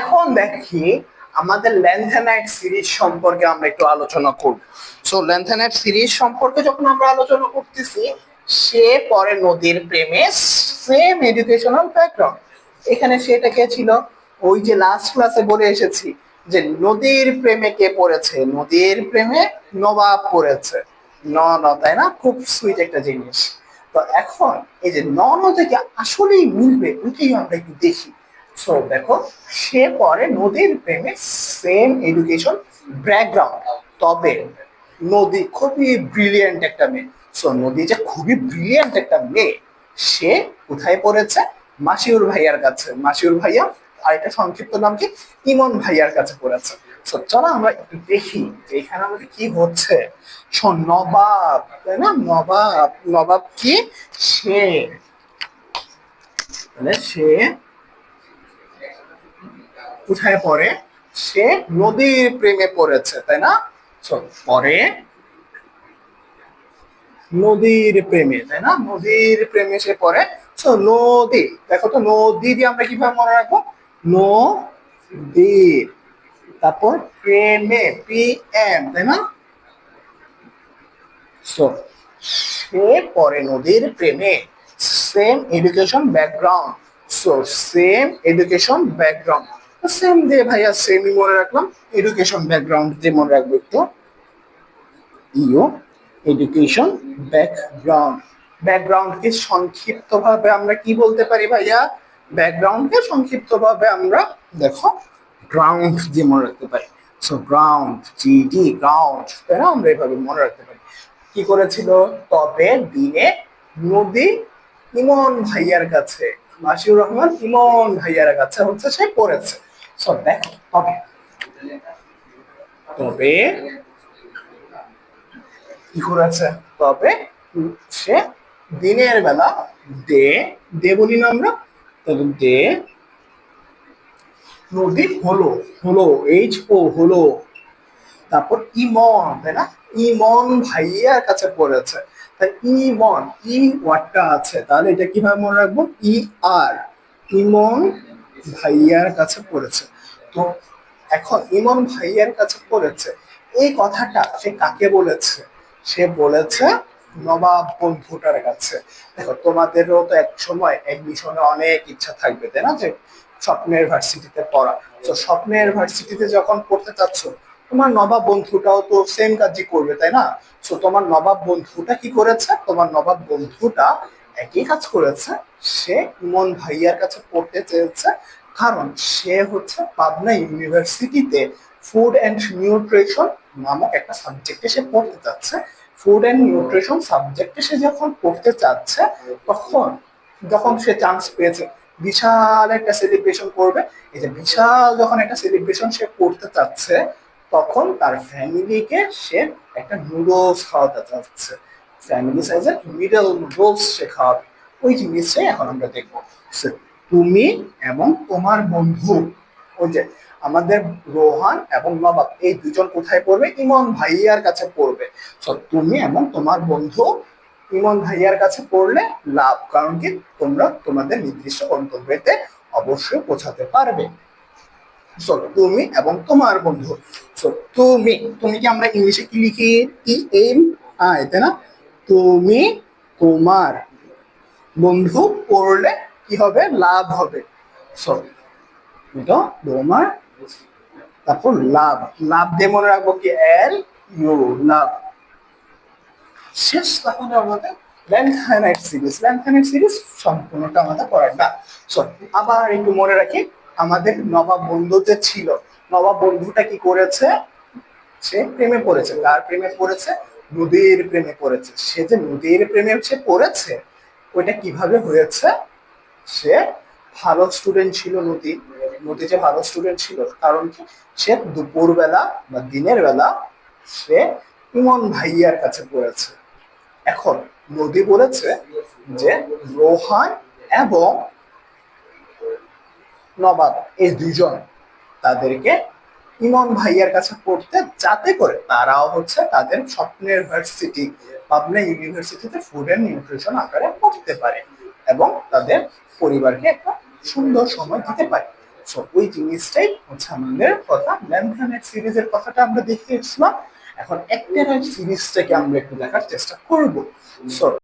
এখন দেখি আমাদের ল্যান্থেনাইট সিরিজ সম্পর্কে আমরা একটু আলোচনা করব। সো ল্যান্থেনাইট সিরিজ সম্পর্কে যখন আমরা আলোচনা করতেছি, সে পরে নদীর প্রেমে সেম এডুকেশনাল ব্যাকগ্রাউন্ড এখানে সেটা কে ছিল? ওই যে লাস্ট ক্লাসে বলে এসেছি যে নদীর প্রেমে কে পড়েছে? নদীর প্রেমে নবাব পড়েছে। ন ন, তাই না? খুব সুইট একটা জিনিস। তো এখন এই যে ন ন থেকে আসলেই মিলবে, ওইটাই আমরা একটু দেখি। সো দেখো, সে পরে নদীর প্রেমে সেম এডুকেশন ব্যাকগ্রাউন্ড তবে নদী খুবই ব্রিলিয়েন্ট একটা মেয়ে। সো নদী যে খুবই ব্রিলিয়েন্ট একটা মেয়ে, সে কোথায় পড়েছে? মাসিউর ভাইয়ার কাছে। মাসিউর ভাইয়া আর এটা সংক্ষিপ্ত নাম কি? ইমন ভাইয়ার কাছে পড়েছে। সো চলো আমরা একটু দেখি যে এখানে আমাদের কি হচ্ছে নবাব, তাই না? নবাব নবাব কি? সে মানে সে কোথায় পড়ে? সে নদীর প্রেমে পড়েছে তাই না? পরে নদীর প্রেমে তাই না? নদীর প্রেমে সে So, নদী দেখো তো নদী দিয়ে আমরা কীভাবে মনে রাখব? নদীর তারপর প্রেমে পি এম তাই না? So, সে পরে নদীর প্রেমে। Same education background so same education background same দিয়ে ভাইয়া সেমই মনে রাখলাম। এডুকেশন ব্যাকগ্রাউন্ড দিয়ে মনে রাখব একটু। ইউ এডুকেশন ব্যাকগ্রাউন্ড ব্যাকগ্রাউন্ডকে সংক্ষিপ্তভাবে আমরা কি বলতে পারি ভাইয়া? ব্যাকগ্রাউন্ডকে সংক্ষিপ্তভাবে আমরা দেখো গ্রাউন্ড দিয়ে মনে রাখতে পারি। সো গ্রাউন্ড জিডি গ্রাউন্ড তাই আমরা এভাবে মনে রাখতে পারি। কি করেছিল? তবে দিনে নদী ইমন ভাইয়ার কাছে, মাসিউর রহমান ইমন ভাইয়ার কাছে হচ্ছে সে পড়েছে। দেখো তবে তবে কি করেছে? তবে সে দিনের বেলা দে দে বলি না আমরা তবে দে নদী হলো হলো, এইচ ও হলো। তারপর ইমন, তাই না? ইমন ভাইয়ার কাছে পড়েছে। তাই ইমন, ই ওয়ার্ডটা আছে। তাহলে এটা কীভাবে মনে রাখব? ই আর, ইমন ভাইয়ার কাছে পড়েছে। তো এখন ইমন ভাইয়ার কাছে পড়েছে। এই কথাটা সে কাকে বলেছে? সে বলেছে নবাব বন্ধুটার কাছে। দেখো, তোমাদেরও তো এক সময় এডমিশনে অনেক ইচ্ছা থাকবে, তাই না? যে স্বপ্নের ভার্সিটিতে পড়া। তো স্বপ্নের ভার্সিটিতে যখন পড়তে চাচ্ছ, তোমার নবাব বন্ধুটাও তো সেম কাজই করবে, তাই না? তো তোমার নবাব বন্ধুটা কি করেছে? তোমার নবাব বন্ধুটা একই কাজ করেছে, সে ইমন ভাইয়ার কাছে পড়তে চেয়েছে, কারণ সে হচ্ছে পাবনা ইউনিভার্সিটিতে ফুড অ্যান্ড নিউট্রিশন নামক একটা সাবজেক্টে সে পড়তে চাচ্ছে ফুড অ্যান্ড নিউট্রিশন সাবজেক্টে সে যখন পড়তে চাচ্ছে তখন, যখন সে চান্স পেয়েছে, বিশাল একটা সেলিব্রেশন করবে। এই যে বিশাল যখন একটা সেলিব্রেশন সে করতে চাচ্ছে তখন তার ফ্যামিলিকে সে একটা নুডলস খাওয়াতে চাচ্ছে ফ্যামিলি সাইজের মিডল নুডলস সে খাওয়াবে ওই জিনিসটাই এখন আমরা দেখব। তুমি এবং তোমার বন্ধু ওই যে আমাদের রোহান এবং নবাব এই দুজন কোথায় পড়বে? ইমন ভাইয়ার কাছে পড়বে। So, তুমি এবং তোমার বন্ধু ইমন ভাইয়ার কাছে পড়লে লাভ কারণ কি? তোমরা তোমাদের নির্দিষ্ট গন্তব্যতে অবশ্যই পৌঁছাতে পারবে। সো তুমি এবং তোমার বন্ধু। সো তুমি তুমি কি আমরা ইংলিশে কি লিখি? ই এম আই তাই না? তুমি তোমার বন্ধু পড়লে কি হবে? লাভ হবে। সো এটা তোমার, তারপর লাভ। লাভ দিয়ে মনে রাখব কি? L U love. শেষ তাহলে আমাদের ল্যান্থানাইট সিরিজ ল্যান্থানাইট সিরিজ সম্পূর্ণটা আমাদের পড়াটা সো আবার একটু মনে রাখি, আমাদের নবাব বন্ধু যে ছিল, নবাব বন্ধুটা কি করেছে? সে প্রেমে পড়েছে। কার প্রেমে পড়েছে? নদীর প্রেমে পড়েছে। সে যে নদীর প্রেমে সে পড়েছে, ওইটা কীভাবে হয়েছে? সে ভালো স্টুডেন্ট ছিল নদী নদী যে ভালো স্টুডেন্ট ছিল, কারণ কি? সে দুপুরবেলা বা দিনের বেলা সে ইমন ভাইয়ার কাছে পড়েছে। এখন নদী বলেছে যে রোহান এবং নবাব, এই দুজন তাদেরকে ইমন ভাইয়ার কাছে পড়তে যাতে করে তারাও হচ্ছে তাদের স্বপ্নের ভার্সিটি, পাবনা ইউনিভার্সিটিতে ফুড অ্যান্ড নিউট্রিশন আকারে পড়তে পারে এবং তাদের পরিবারকে একটা সুন্দর সময় দিতে পারে। সো ওই জিনিসটাই হচ্ছে আমাদের কথা। ল্যান্থানেট সিরিজের কথাটা আমরা দেখে এখন একটেনয়েড সিরিজটাকে আমরা একটু দেখার চেষ্টা করব। সো